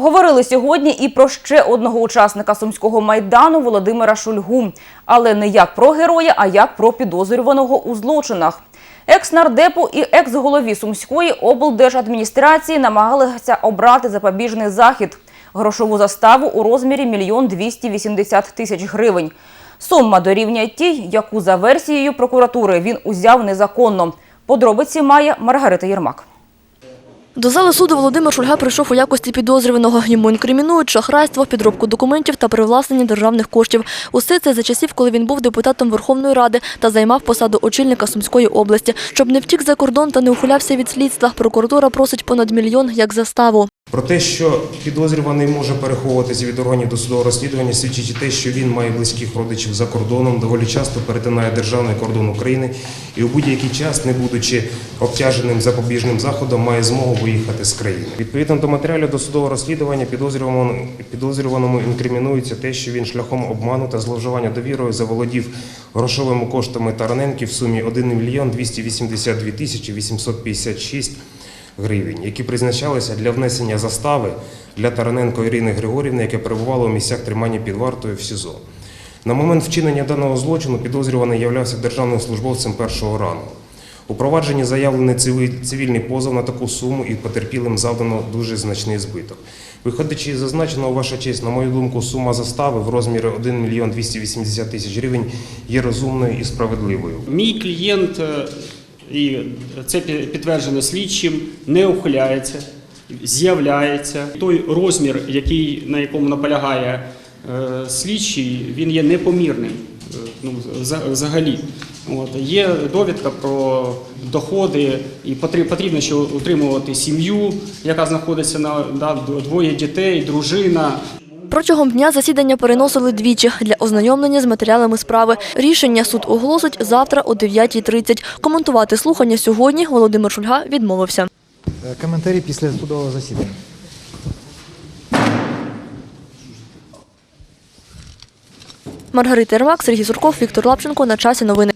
Говорили сьогодні і про ще одного учасника сумського майдану Володимира Шульгу, але не як про героя, а як про підозрюваного у злочинах. Екс-нардепу і екс-голові сумської облдержадміністрації намагалися обрати запобіжний захід – грошову заставу у розмірі мільйон 280 тисяч гривень. Сума дорівнює тій, яку за версією прокуратури він узяв незаконно. Подробиці має Маргарита Єрмак. До зали суду Володимир Шульга прийшов у якості підозрюваного. Йому інкримінують шахрайство, підробку документів та привласнення державних коштів. Усе це за часів, коли він був депутатом Верховної Ради та займав посаду очільника Сумської області. Щоб не втік за кордон та не ухилявся від слідства, прокуратура просить понад мільйон як заставу. Про те, що підозрюваний може переховуватися від органів досудового розслідування, свідчить і те, що він має близьких родичів за кордоном, доволі часто перетинає державний кордон України і у будь-який час, не будучи обтяженим запобіжним заходом, має змогу виїхати з країни. Відповідно до матеріалів досудового розслідування, підозрюваному, інкримінується те, що він шляхом обману та зловживання довірою заволодів грошовими коштами Тараненки в сумі 1 мільйон 282 тисячі 856 гривень, які призначалися для внесення застави для Тараненко Ірини Григорівни, яка перебувала у місцях тримання під вартою в СІЗО. На момент вчинення даного злочину підозрюваний являвся державним службовцем першого рангу. У провадженні заявлений цивільний позов на таку суму і потерпілим завдано дуже значний збиток. Виходячи із зазначеного, ваша честь, на мою думку, сума застави в розмірі 1 мільйон 280 тисяч гривень є розумною і справедливою. Мій клієнт, е, і це пі- підтверджено слідчим, не ухиляється, з'являється. Той розмір, який, на якому наполягає е, слідчий, він є непомірним е, ну, вза- взагалі. От. Є довідка про доходи, і потр- потрібно ще утримувати сім'ю, яка знаходиться на да, двоє дітей, дружина. Протягом дня засідання переносили двічі для ознайомлення з матеріалами справи. Рішення суд оголосить завтра о 9.30. Коментувати слухання сьогодні Володимир Шульга відмовився. Е, Коментарі після судового засідання. Маргарита Ермак, Сергій Сурков, Віктор Лапченко. На часі новини.